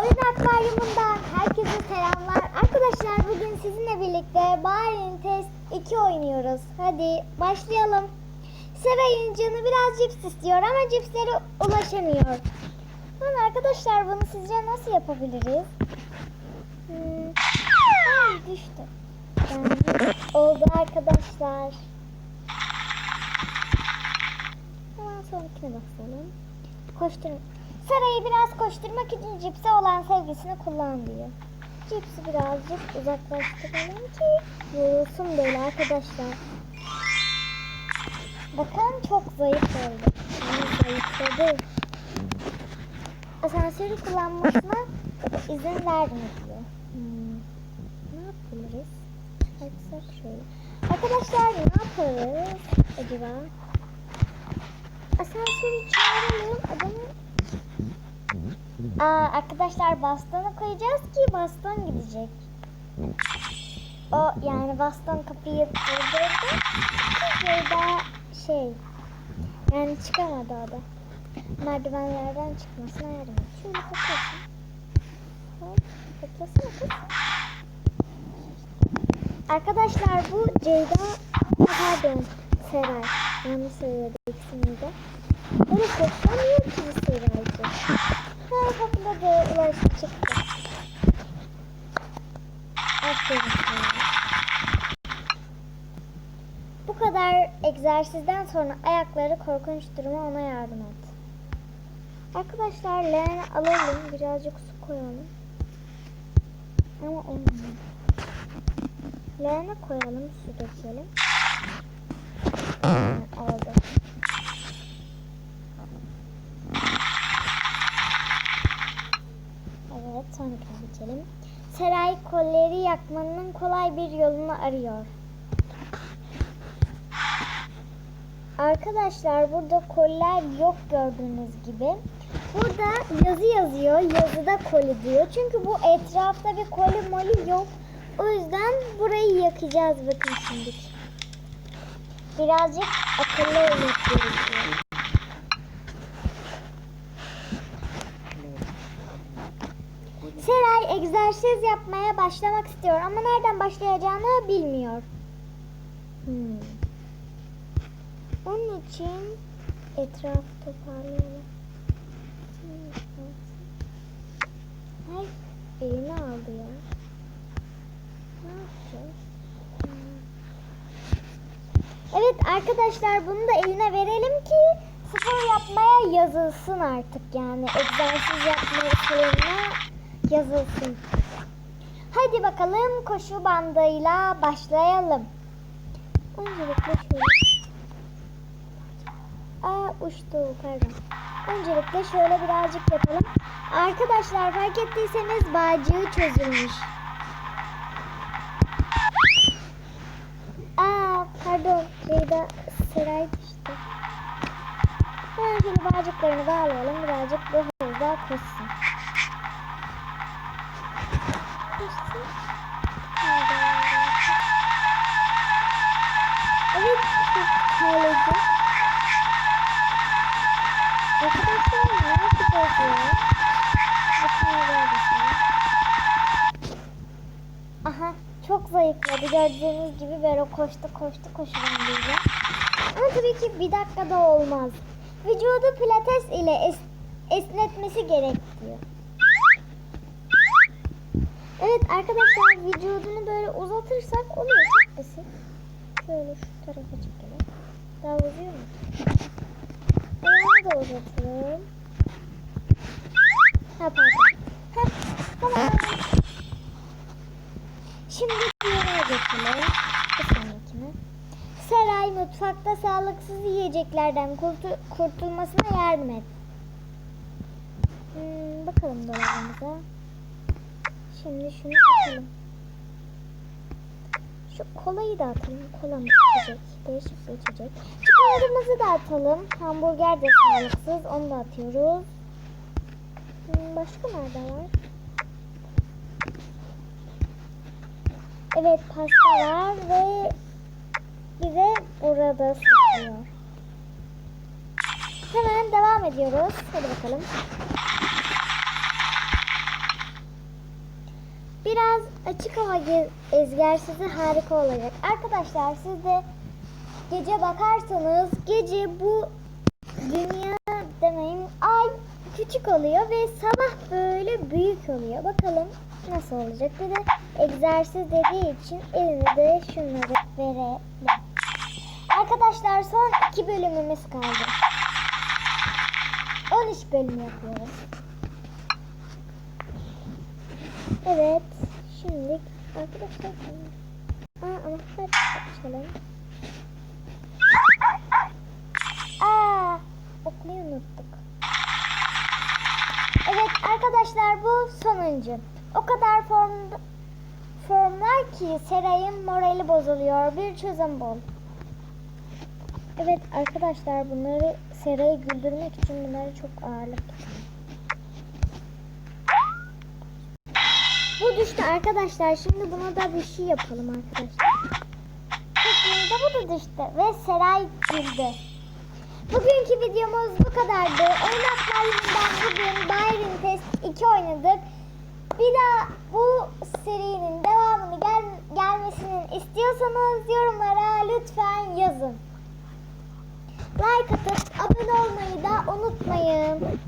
Oyun Akvaryumundan herkese selamlar. Arkadaşlar bugün sizinle birlikte Bari'nin Test 2 oynuyoruz. Hadi başlayalım. Sevay'ın canı biraz cips istiyor ama cipslere ulaşamıyor. Lan arkadaşlar bunu sizce nasıl yapabiliriz? Hmm. Ay düştü. Yani oldu arkadaşlar. Hemen sonrakine bakalım. Koştur. Sarayı biraz koşturmak için cipse olan sevgisini kullan diyor. Cipsi birazcık uzaklaştıralım ki yorulsun böyle arkadaşlar. Bakın çok zayıf oldu. Yani zayıfladı. Asansörü kullanmasına izin vermiyor. Hmm. Ne yapabiliriz? Açsak şöyle. Arkadaşlar ne yaparız acaba? Asansörü çağıralım. Adamı Aa, arkadaşlar bastonu koyacağız ki baston gidecek. O yani baston kapıyı durdurdu. Şurada şey yani çıkamadı o da. Merdivenlerden çıkmasına et. Şöyle kapatın. Hop. Arkadaşlar bu Ceyda pardon Seray. Yanlış söyledik ismini de. Böyle koklamıyor ki Bu kadar egzersizden sonra ayakları korkunç duruma ona yardım et. Arkadaşlar leğeni alalım. Birazcık su koyalım. Ama olmuyor. Leğene koyalım. Su dökelim. Oldu. Evet sonrakine geçelim. Seray kolleri yakmanın kolay bir yolunu arıyor. Arkadaşlar burada koller yok gördüğünüz gibi. Burada yazı yazıyor. Yazıda koli diyor. Çünkü bu etrafta bir koli moli yok. O yüzden burayı yakacağız bakın şimdi. Birazcık akıllı olmak gerekiyor. Seray egzersiz yapmaya başlamak istiyor ama nereden başlayacağını bilmiyor. Hmm. Onun için etraf toparlayalım. Ay elini aldı ya. Ne yapacağız? Evet arkadaşlar bunu da eline verelim ki spor yapmaya yazılsın artık yani egzersiz yapmaya salonuna yazılsın. Hadi bakalım koşu bandıyla başlayalım. Öncelikle şöyle. Uçtu pardon. Öncelikle şöyle birazcık yapalım. Arkadaşlar fark ettiyseniz bağcığı çözülmüş. Aa pardon şeyde Seray düştü. Hemen şöyle bağcıklarını bağlayalım. Birazcık bu hızda koşsun. Koşsun. Evet çok gördüğünüz gibi böyle koştu koştu koşurum diye. Ama tabii ki bir dakikada olmaz. Vücudu pilates ile es- esnetmesi gerek diyor. Evet arkadaşlar vücudunu böyle uzatırsak oluyor çok basit. Şöyle şu tarafa çekelim. Daha uzuyor mu? Ayağını da uzatalım. Ha pardon. Ha, tamam. Şimdi diğerine geçelim. Bir sonrakine. Saray mutfakta sağlıksız yiyeceklerden kurtu- kurtulmasına yardım et. Hmm, bakalım dolabımıza. Şimdi şunu atalım. Şu kolayı da atalım. Kola mı içecek? Değişik bir içecek. Çikolatamızı da atalım. Hamburger de sağlıksız. Onu da atıyoruz. Hmm, başka nerede var? Evet pasta var ve bir de burada saklıyor. Hemen devam ediyoruz. Hadi bakalım. biraz açık hava ge- egzersizi harika olacak. Arkadaşlar siz de gece bakarsanız gece bu dünya demeyin ay küçük oluyor ve sabah böyle büyük oluyor. Bakalım nasıl olacak. Bir de egzersiz dediği için eline de şunları verelim. Arkadaşlar son iki bölümümüz kaldı. 13 bölüm yapıyoruz. Evet. Şimdi arkadaşlar Aa anahtar açalım. Aa okumayı unuttuk. Evet arkadaşlar bu sonuncu. O kadar form formlar ki Seray'ın morali bozuluyor. Bir çözüm bul. Evet arkadaşlar bunları Seray'ı güldürmek için bunları çok ağırlık Bu düştü arkadaşlar. Şimdi buna da bir şey yapalım arkadaşlar. Bu da düştü ve Seray güldü. Bugünkü videomuz bu kadardı. Oynatma oyunundan bugün Byron Test 2 oynadık. Bir daha bu serinin devamını gel gelmesini istiyorsanız yorumlara lütfen yazın. Like atıp abone olmayı da unutmayın.